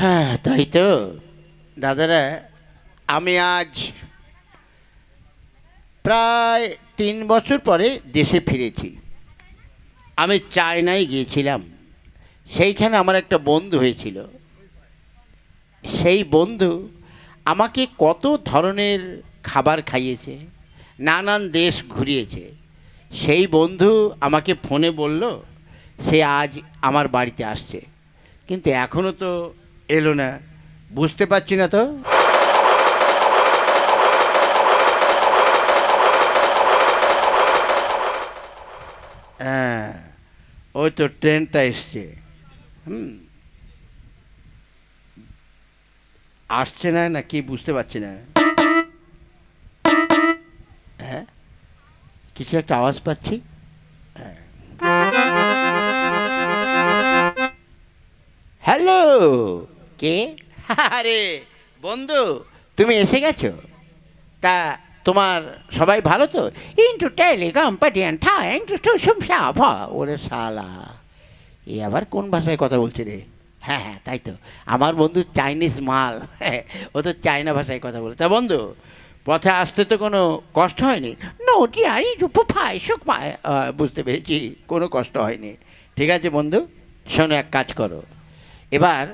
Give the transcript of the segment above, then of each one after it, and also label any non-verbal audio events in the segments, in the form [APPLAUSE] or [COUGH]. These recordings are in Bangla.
হ্যাঁ তাই তো। দাদারা, আমি আজ প্রায় তিন বছর পরে দেশে ফিরেছি। আমি চায়নায় গিয়েছিলাম। সেইখানে আমার একটা বন্ধু হয়েছিল। সেই বন্ধু আমাকে কত ধরনের খাবার খাইয়েছে, নানান দেশ ঘুরিয়েছে। সেই বন্ধু আমাকে ফোনে বলল, সে আজ আমার বাড়িতে আসছে। কিন্তু এখনও তো এলো না। বুঝতে পারছি না তো? হ্যাঁ ওই তো ট্রেনটা এসছে। হুম। আসছে না না কি বুঝতে পারছি না। হ্যাঁ কিছু একটা আওয়াজ পাচ্ছি? হ্যাঁ। হ্যালো! কে? আরে, বন্ধু, তুমি এসে গেছো? তা তোমার সবাই ভালো তো? ইন্টু টেলিকম পাঠিয়ান ঠা ইন্টু ভ ওরে শালা। এ আবার কোন ভাষায় কথা বলছে রে? হ্যাঁ হ্যাঁ তাই তো। আমার বন্ধু চাইনিজ মাল। ও তো চায়না ভাষায় কথা বলে। তা বন্ধু, পথে আসতে তো কোনো কষ্ট হয়নি? নোটি আই ফাই সুখ পায় বুঝতে পেরেছি, কোনো কষ্ট হয়নি। ঠিক আছে বন্ধু, শোনো এক কাজ করো। এবার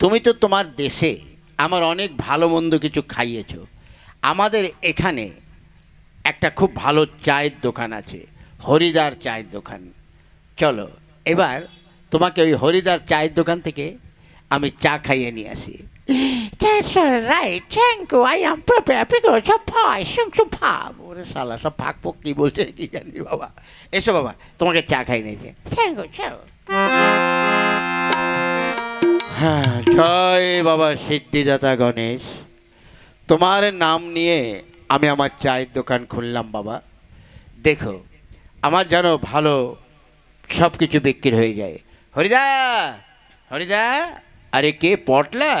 তুমি তো তোমার দেশে আমার অনেক ভালো মন্দ কিছু খাইয়েছ আমাদের এখানে একটা খুব ভালো চায়ের দোকান আছে হরিদার চায়ের দোকান চলো এবার তোমাকে ওই হরিদার চায়ের দোকান থেকে আমি চা খাইয়ে নিয়ে আসি That's all right. Thank you. I am prepared because of pie. শুং শুং ভাব ওরে শালা সব ফাঁক ফোক কি বলছে কি জানি বাবা এসো বাবা তোমাকে চা খাই নিয়েছে থ্যাংক ইউ হ্যাঁ জয় বাবা সিদ্ধিদাতা গণেশ। তোমার নাম নিয়ে আমি আমার চায়ের দোকান খুললাম বাবা। দেখো, আমার যেন ভালো সব কিছু বিক্রি হয়ে যায়। হরিদা হরিদা, আরে কে পটলা?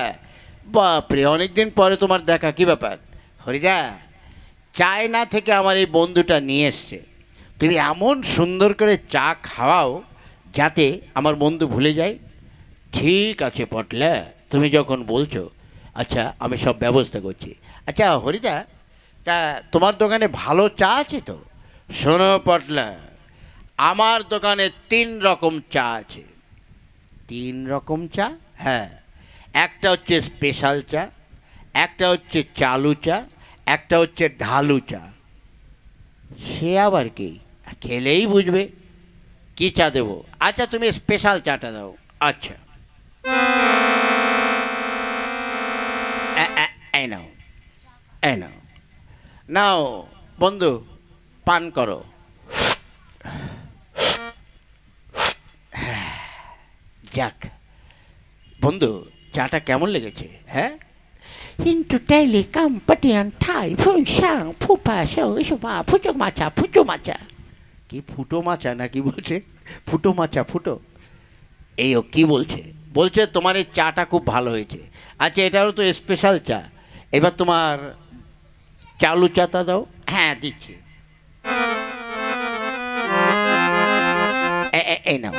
বাপরে অনেক দিন পরে তোমার দেখা, কি ব্যাপার? হরিদা চায়না থেকে আমার এই বন্ধুটা নিয়ে এসছে। তুমি এমন সুন্দর করে চা খাওয়াও যাতে আমার বন্ধু ভুলে যায়। ঠিক আছে পটলা তুমি যখন বলছো আচ্ছা আমি সব ব্যবস্থা করছি। আচ্ছা হরিদা তা তোমার দোকানে ভালো চা আছে তো? শোনো পটলা আমার দোকানে তিন রকম চা আছে। তিন রকম চা? হ্যাঁ একটা হচ্ছে স্পেশাল চা একটা হচ্ছে চালু চা একটা হচ্ছে ঢালু চা। সে আবার কি? খেলেই বুঝবে। কি চা দেবো? আচ্ছা তুমি স্পেশাল চাটা দাও। আচ্ছা। এই নাও এই নাও নাও বন্ধু পান করো। যাক বন্ধু চাটা কেমন লেগেছে হ্যাঁ? কিন্তু টাইলে কাম্পাটিয়ান ঠাই ফুন সাং ফুপা সৌ এসব ফুটো মাচা ফুটো মাচা কি ফুটো মাচা না কি বলছে? ফুটো মাচা ফুটো। এই ও কি বলছে? বলছে তোমার এই চাটা খুব ভালো হয়েছে। আচ্ছা এটারও তো স্পেশাল চা। এবার তোমার চালু চাটা দাও। হ্যাঁ দিচ্ছি। এ- এ- এই নাও।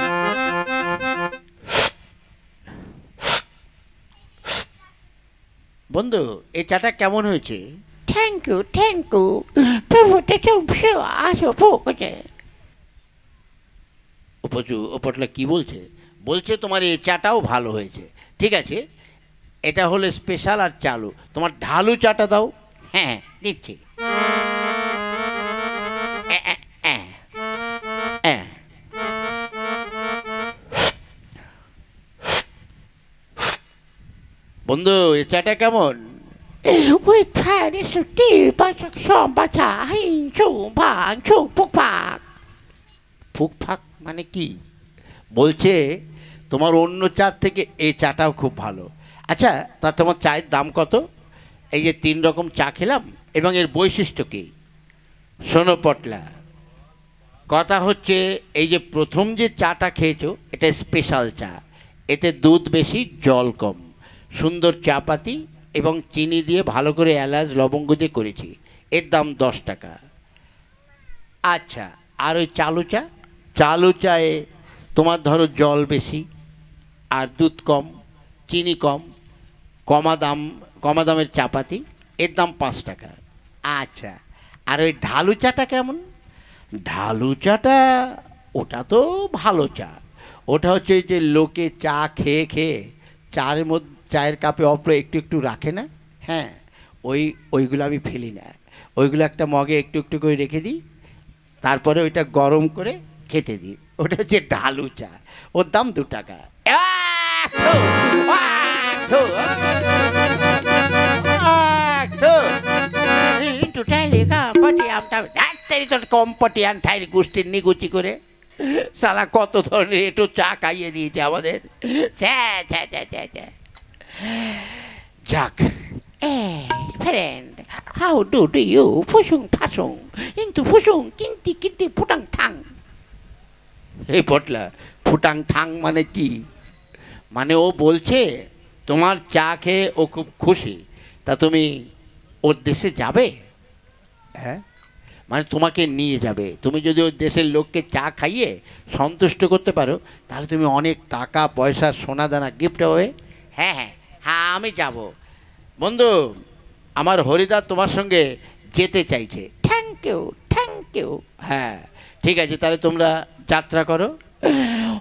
বন্ধু এই চাটা কেমন হয়েছে? থ্যাংক ইউ থ্যাংক ইউ চুপসে আসো পোকছে উপচু উপটলা কি বলছে? বলছে তোমার এই চাটাও ভালো হয়েছে। ঠিক আছে? এটা হলো স্পেশাল আর চালু। তোমার ঢালু চাটা দাও। হ্যাঁ দিচ্ছি। এ, এ, এ, এ। বন্ধু এই চাটা কেমন? ওই ফ্যানে সুটি পাচক সম বাচা হিং চু ভাং চু ফুক ফাক মানে কি? বলছে তোমার অন্য চার থেকে এই চাটাও খুব ভালো। আচ্ছা তা তোমার চায়ের দাম কত? এই যে তিন রকম চা খেলাম, এবং এর বৈশিষ্ট্য কী? শোনো পটলা, কথা হচ্ছে এই যে প্রথম যে চাটা খেয়েছো, এটা স্পেশাল চা। এতে দুধ বেশি, জল কম। সুন্দর চা পাতি এবং চিনি দিয়ে ভালো করে এলাচ, লবঙ্গ দিয়ে করেছি। এর দাম দশ টাকা। আচ্ছা আর ওই চালু চা? চালু চায়ে তোমার ধরো জল বেশি, আর দুধ কম, চিনি কম কমা দাম কমা দামের চাপাতি এর দাম পাঁচ টাকা। আচ্ছা আর ওই ঢালু চাটা কেমন? ঢালু চাটা ওটা তো ভালো চা। ওটা হচ্ছে যে লোকে চা খেয়ে খেয়ে চায়ের মধ্যে চায়ের কাপে অপরে একটু একটু রাখে না? হ্যাঁ ওই ওইগুলো আমি ফেলি না। ওইগুলো একটা মগে একটু একটু করে রেখে দিই তারপরে ওইটা গরম করে খেতে দিই। ওটা হচ্ছে ঢালু চা। ওর দাম দু টাকা। আহ, থু, আহ, থু, আহ, থু। ইন্টু টাইলি কম্পটিয়াম ডাক্তারি তোর কম্পটিয়ান ঠাইলি গোষ্ঠীর নিগুচি করে সালা কত ধরনের একটু চা খাইয়ে দিয়েছে আমাদের ছ্যা, ছ্যা, ছ্যা, ছ্যা, ছ্যা। যাক friend how do do you ফুসুং ফাসুং কিন্তু ফুসুং কিন্তি কিন্তি ফুটাং ঠাং এই পটলা ফুটাং ঠাং মানে কি মানে ও বলছে তোমার চা খেয়ে ও খুব খুশি তা তুমি ওর দেশে যাবে? হ্যাঁ। মানে তোমাকে নিয়ে যাবে। তুমি যদি ওর দেশের লোককে চা খাইয়ে সন্তুষ্ট করতে পারো তাহলে তুমি অনেক টাকা পয়সা সোনা দানা গিফট হবে হ্যাঁ হ্যাঁ হ্যাঁ আমি যাব। বন্ধু আমার হরিদা তোমার সঙ্গে যেতে চাইছে। থ্যাংক ইউ থ্যাংক ইউ হ্যাঁ ঠিক আছে তাহলে তোমরা যাত্রা করো।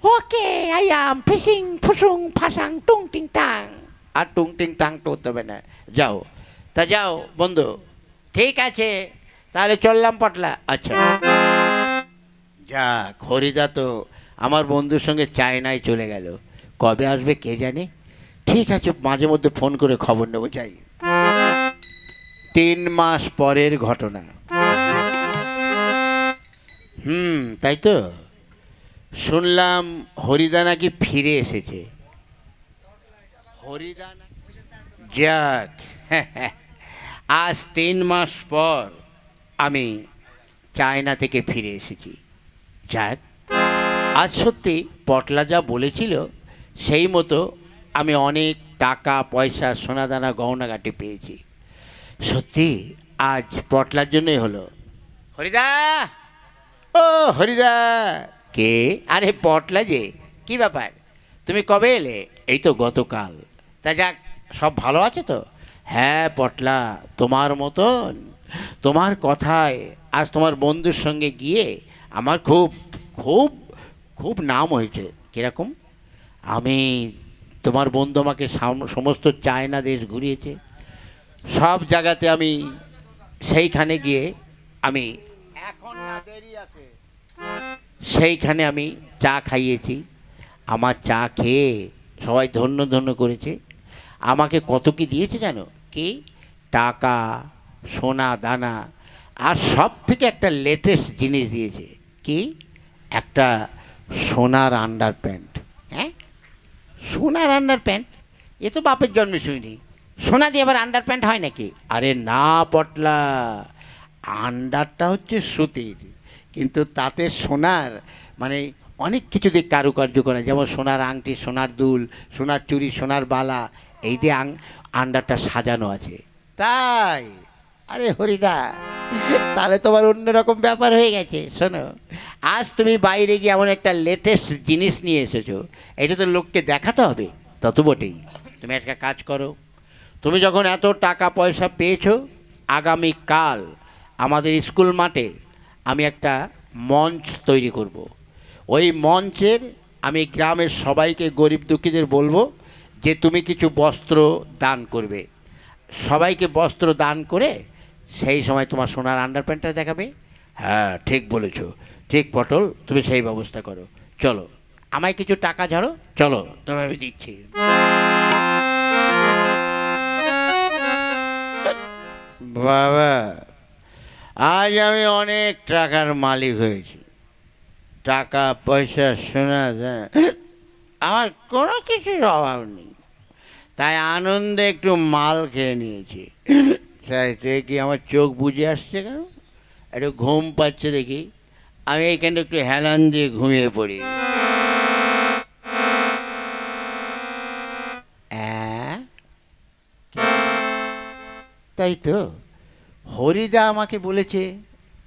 ওকে আই আম ফিশিং ফুসুং ফাসাং টুং টিং টাং আর টুং টিং টাং করতে হবে না। যাও। তা যাও, বন্ধু। ঠিক আছে। তাহলে চললাম পটলা। আচ্ছা। যাক হরিদা তো আমার বন্ধুর সঙ্গে চায়নায় চলে গেল। কবে আসবে কে জানে? ঠিক আছে, মাঝে মধ্যে ফোন করে খবর নেব, যাই। তিন মাস পরের ঘটনা। হুম, তাই তো? শুনলাম হরিদা নাকি ফিরে এসেছে। যাক, [LAUGHS] আজ তিন মাস পর আমি চায়না থেকে ফিরে এসেছি। যাক, আজ সত্যি পটলা যা বলেছিল, সেই মতো আমি অনেক টাকা, পয়সা, সোনাদানা, গহনাগাটি পেয়েছি। সত্যি আজ পটলার জন্যই হলো। হরিদা! ও হরিদা! কে? আরে পটলা যে কি ব্যাপার? তুমি কবে এলে? এই তো গতকাল। তা যাক সব ভালো আছে তো? হ্যাঁ পটলা তোমার মতন। তোমার কথায় আজ তোমার বন্ধুর সঙ্গে গিয়ে আমার খুব খুব খুব নাম হয়েছে। কীরকম? আমি তোমার বন্ধু আমাকে সাম- সমস্ত চায়না দেশ ঘুরিয়েছে। সব জায়গাতে আমি সেইখানে গিয়ে আমি এখন দেরি আছে। সেইখানে আমি চা খাইয়েছি। আমার চা খেয়ে সবাই ধন্য ধন্য করেছে। আমাকে কত কি দিয়েছে জানো? কি? টাকা, সোনা, দানা, আর সব থেকে একটা লেটেস্ট জিনিস দিয়েছে। কি? একটা সোনার আন্ডার প্যান্ট হ্যাঁ? সোনার আন্ডার প্যান্ট এ তো বাপের জন্মে শুনিনি। সোনা দিয়ে আবার আন্ডার প্যান্ট হয় নাকি? আরে না, পটলা। আন্ডারটা হচ্ছে সুতির। কিন্তু তাতে সোনার মানে অনেক কিছু দিয়ে কারুকার্য করা, যেমন সোনার আংটি, সোনার দুল, সোনার চুরি সোনার বালা, এই দিয়ে আং, আন্ডারটা সাজানো আছে। তাই? আরে হরিদা, তাহলে তোমার অন্যরকম ব্যাপার হয়ে গেছে, শোনো। আজ তুমি বাইরে গিয়ে এমন একটা লেটেস্ট জিনিস নিয়ে এসেছ, এটা তো লোককে দেখাতে হবে তত বটেই। তুমি একটা কাজ করো, তুমি যখন এত টাকা পয়সা পেয়েছ, আগামীকাল আমাদের স্কুল মাঠে আমি একটা মঞ্চ তৈরি করব। ওই মঞ্চের আমি গ্রামের সবাইকে গরিব দুঃখীদের বলব যে তুমি কিছু বস্ত্র দান করবে। সবাইকে বস্ত্র দান করে সেই সময় তোমার সোনার আন্ডার প্যান্টটা দেখাবে। হ্যাঁ ঠিক বলেছ। ঠিক পটল, তুমি সেই ব্যবস্থা করো। চলো, আমায় কিছু টাকা ঝাড়ো। চলো তবে আমি দিচ্ছি। বাবা আজ আমি অনেক টাকার মালিক হয়েছি। টাকা, পয়সা সোনা আমার কোনো কিছুর অভাব নেই। তাই আনন্দে একটু মাল খেয়ে নিয়েছি। তাই কি আমার চোখ বুঝে আসছে কেন? একটু ঘুম পাচ্ছে দেখি। আমি এইখানে একটু হেলান দিয়ে ঘুমিয়ে পড়ি? তাই তো? হরিদা আমাকে বলেছে,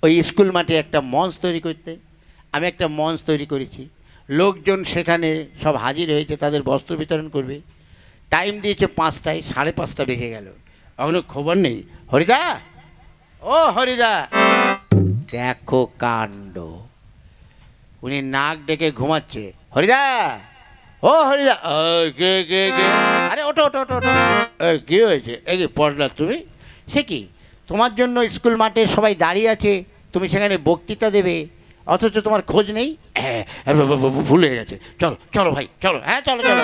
ওই স্কুল মাঠে একটা মঞ্চ তৈরি করতে। আমি একটা মঞ্চ তৈরি করেছি। লোকজন সেখানে সব হাজির হয়েছে, তাদের বস্ত্র বিতরণ করবে। টাইম দিয়েছে পাঁচটায়, সাড়ে পাঁচটা বেজে গেল। এখনও খবর নেই। হরিদা? ও হরিদা! দেখো কাণ্ড। উনি নাক ডেকে ঘুমাচ্ছে। হরিদা! ও হরিদা! কে কে কে? আরে ওটো ওটো ওটো কি হয়েছে? এই কি পড়লা তুমি? সে কি? তোমার জন্য স্কুল মাঠে সবাই দাঁড়িয়ে আছে তুমি সেখানে বক্তৃতা দেবে অথচ তোমার খোঁজ নেই? হ্যাঁ হ্যাঁ, ভুল হয়ে গেছে। চলো চলো ভাই চলো। হ্যাঁ চলো চলো।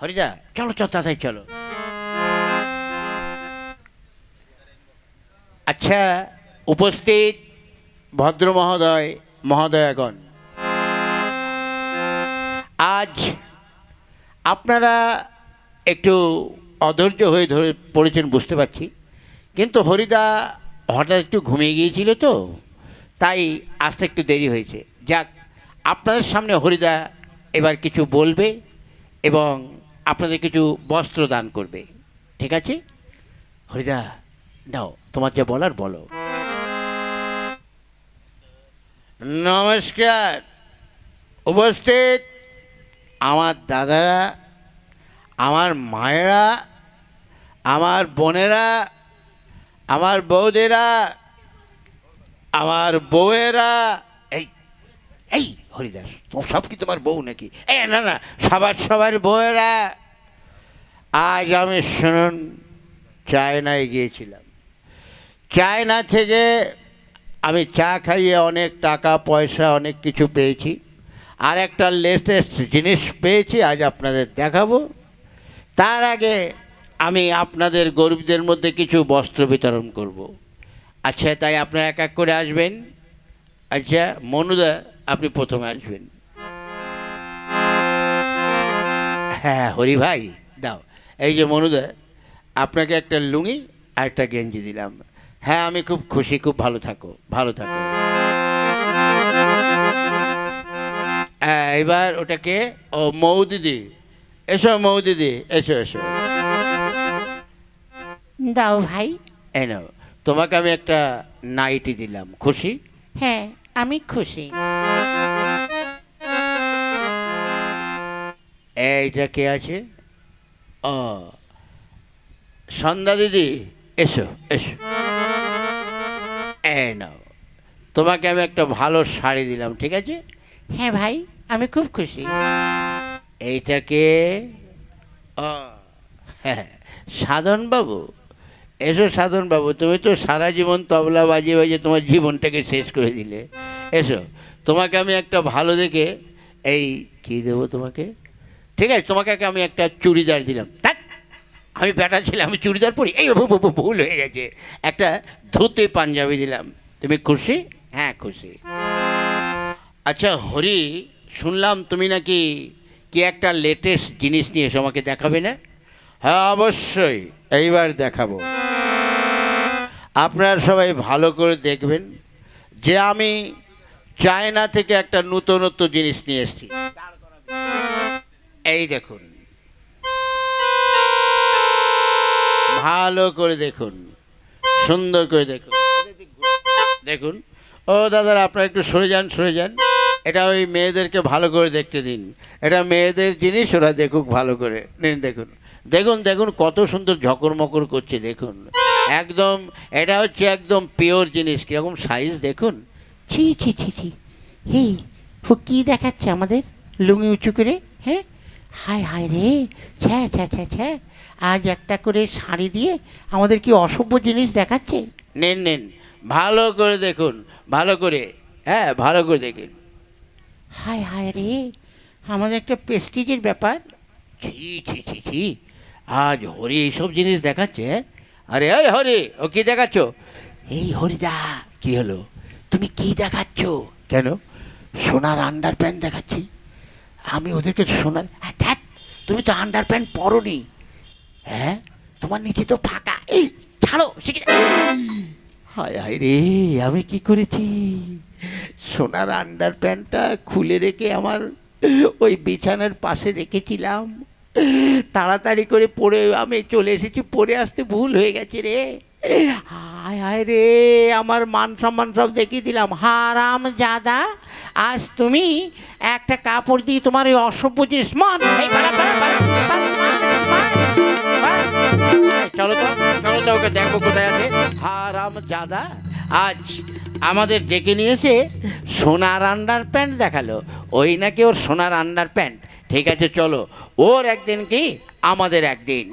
হরিদা চলো চলো তাড়াতাড়ি চলো। আচ্ছা উপস্থিত ভদ্র মহোদয় মহোদয়াগণ। আজ আপনারা একটু অধৈর্য হয়ে ধরে পড়েছেন, বুঝতে পারছি। কিন্তু হরিদা হঠাৎ একটু ঘুমিয়ে গিয়েছিল তো, তাই আসতে একটু দেরি হয়েছে। যাক, আপনাদের সামনে হরিদা এবার কিছু বলবে এবং আপনাদের কিছু বস্ত্র দান করবে। ঠিক আছে? হরিদা, নাও, তোমার যা বলার বলো। নমস্কার। উপস্থিত আমার দাদারা, আমার মায়েরা, আমার বোনেরা, আমার বৌদেরা, আমার বউয়েরা, এই এই হরিদাস তোমার সব কি তোমার বউ নাকি? এই না না, সবার সবার বউয়েরা, আজ আমি শুনুন, চায়নায় গিয়েছিলাম। চায়না থেকে আমি চা খাইয়ে অনেক টাকা, পয়সা, অনেক কিছু পেয়েছি। আর একটা লেটেস্ট জিনিস পেয়েছি, আজ আপনাদের দেখাবো। তার আগে আমি আপনাদের গরিবদের মধ্যে কিছু বস্ত্র বিতরণ করব। আচ্ছা তাই আপনারা এক এক করে আসবেন। আচ্ছা মনুদা আপনি প্রথমে আসবেন। হ্যাঁ হরি ভাই, দাও। এই যে মনুদা আপনাকে একটা লুঙ্গি আর একটা গেঞ্জি দিলাম। হ্যাঁ আমি খুব খুশি, খুব ভালো থাকো ভালো থাকো। এবার ওটাকে ও মৌ দিদি এসো মৌ দিদি এসো এসো। দাও ভাই। এনো তোমাকে আমি একটা নাইটি দিলাম। খুশি? হ্যাঁ আমি খুশি। এইটা কে আছে? ও সন্ধ্যা দিদি এসো এসো। এই নাও তোমাকে আমি একটা ভালো শাড়ি দিলাম ঠিক আছে? হ্যাঁ ভাই। আমি খুব খুশি। এইটাকে সাধন বাবু এসো সাধন বাবু তুমি তো সারা জীবন তবলা বাজিয়ে বাজিয়ে তোমার জীবনটাকে শেষ করে দিলে। এসো তোমাকে আমি একটা ভালো দেখে এই কী দেবো তোমাকে? ঠিক আছে তোমাকে আমি একটা চুড়িদার দিলাম। ধ্যাৎ, আমি বেটা ছিলাম আমি চুড়িদার পরি। এই ভুল হয়ে গেছে। একটা ধুতে পাঞ্জাবি দিলাম। তুমি খুশি? হ্যাঁ খুশি। আচ্ছা হরি শুনলাম তুমি নাকি কি একটা লেটেস্ট জিনিস নিয়ে এসো, আমাকে দেখাবে না? হ্যাঁ অবশ্যই, এইবার দেখাবো। আপনারা সবাই ভালো করে দেখবেন যে আমি চায়না থেকে একটা নূতনত্ব জিনিস নিয়ে এসেছি। এই দেখুন। ভালো করে দেখুন, সুন্দর করে দেখুন। দেখুন। ও দাদারা, আপনারা একটু সরে যান সরে যান। এটা ওই মেয়েদেরকে ভালো করে দেখতে দিন। এটা মেয়েদের জিনিস, ওরা দেখুক ভালো করে। নিন, দেখুন। দেখুন দেখুন, কত সুন্দর ঝকর মকর করছে, দেখুন। একদম, এটা হচ্ছে একদম পিওর জিনিস, কীরকম সাইজ দেখুন। ছি ছি ছি ছি। এই ও কি দেখাচ্ছে আমাদের? লুঙি উঁচু করে হ্যাঁ? হায় হায় রে, ছ্যা ছ্যা ছ্যা ছ্যা। আজ একটা করে শাড়ি দিয়ে আমাদের কি অসভ্য জিনিস দেখাচ্ছে? নেন নেন। ভালো করে দেখুন, ভালো করে হ্যাঁ ভালো করে দেখুন। হায় হায় রে, আমাদের একটা প্রেস্টিজের ব্যাপার। ছি ছি ছি ছি, আজ হরি এইসব জিনিস দেখাচ্ছে হ্যাঁ? আরে ওই হরি, ও কি দেখাচ্ছ? এই হরিদা, কি হলো? তুমি কি দেখাচ্ছ? কেন? সোনার আন্ডার প্যান্ট দেখাচ্ছি। আমি ওদেরকে সোনার হ্যাঁ তুমি তো আন্ডার প্যান্ট পরনি। হ্যাঁ? তোমার নিচে তো ফাঁকা। এই, ছাড়ো হায় হায় রে, আমি কি করেছি? সোনার আন্ডার প্যান্টটা খুলে রেখে আমার ওই বিছানার পাশে রেখেছিলাম তাড়াতাড়ি করে পড়ে আমি চলে এসেছি পড়ে আসতে ভুল হয়ে গেছে রে হায় হায় রে আমার মান সম্মান সব দেখিয়ে দিলাম হারাম জাদা আজ তুমি একটা কাপড় দিয়ে তোমার ওই অসভ্য জিনিস মন। চলো তো চলো তো ওকে দেখো কোথায় আছে হারাম জাদা আজ আমাদের ডেকে নিয়েছে সোনার আন্ডার প্যান্ট দেখাল। ওই নাকি ওর সোনার আন্ডার প্যান্ট। ঠিক আছে, চলো। ওর একদিন কি? আমাদের একদিন।